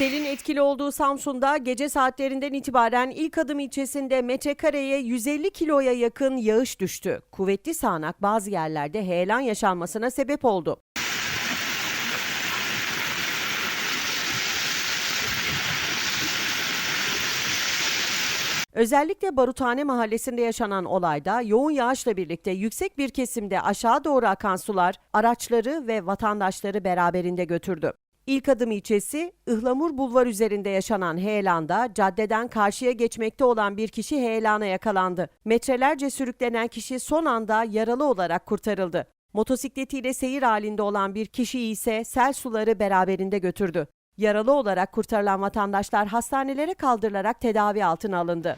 Selin etkili olduğu Samsun'da gece saatlerinden itibaren ilk adım ilçesinde metrekareye 150 kiloya yakın yağış düştü. Kuvvetli sağanak bazı yerlerde heyelan yaşanmasına sebep oldu. Özellikle Baruthane mahallesinde yaşanan olayda yoğun yağışla birlikte yüksek bir kesimde aşağı doğru akan sular araçları ve vatandaşları beraberinde götürdü. İlk adım ilçesi Ihlamur Bulvar üzerinde yaşanan heyelanda caddeden karşıya geçmekte olan bir kişi heyelana yakalandı. Metrelerce sürüklenen kişi son anda yaralı olarak kurtarıldı. Motosikletiyle seyir halinde olan bir kişi ise sel suları beraberinde götürdü. Yaralı olarak kurtarılan vatandaşlar hastanelere kaldırılarak tedavi altına alındı.